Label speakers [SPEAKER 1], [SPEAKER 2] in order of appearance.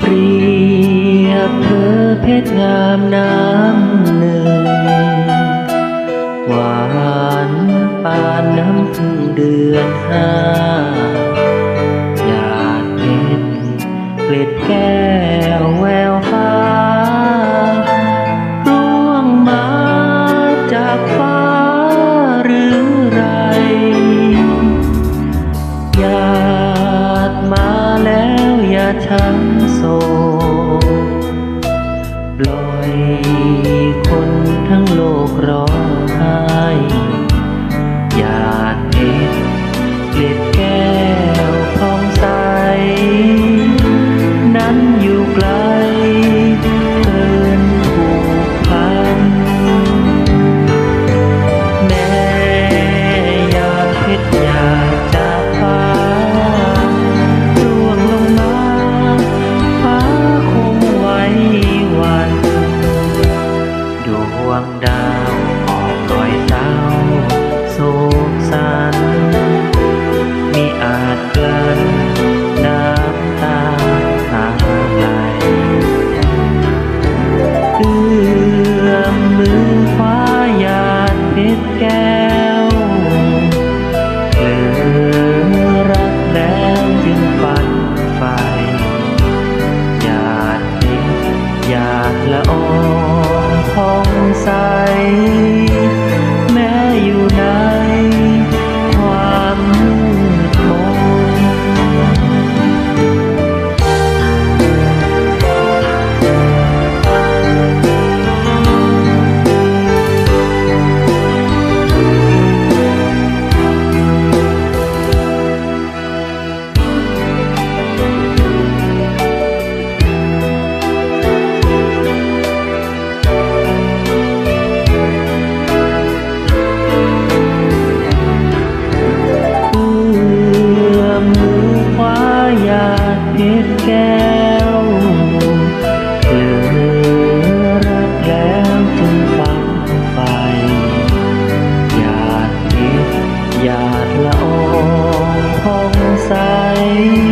[SPEAKER 1] เปลือกเพชรงามน้ำหนึ่ง หวานปานน้ำพึ่งเดือนห้าหยาดเพชรเกล็ดแก้วแววฟ้าร่วงมาจากฟ้าหรือไรหยาดมาแล้วอย่าช้ำ 在。You.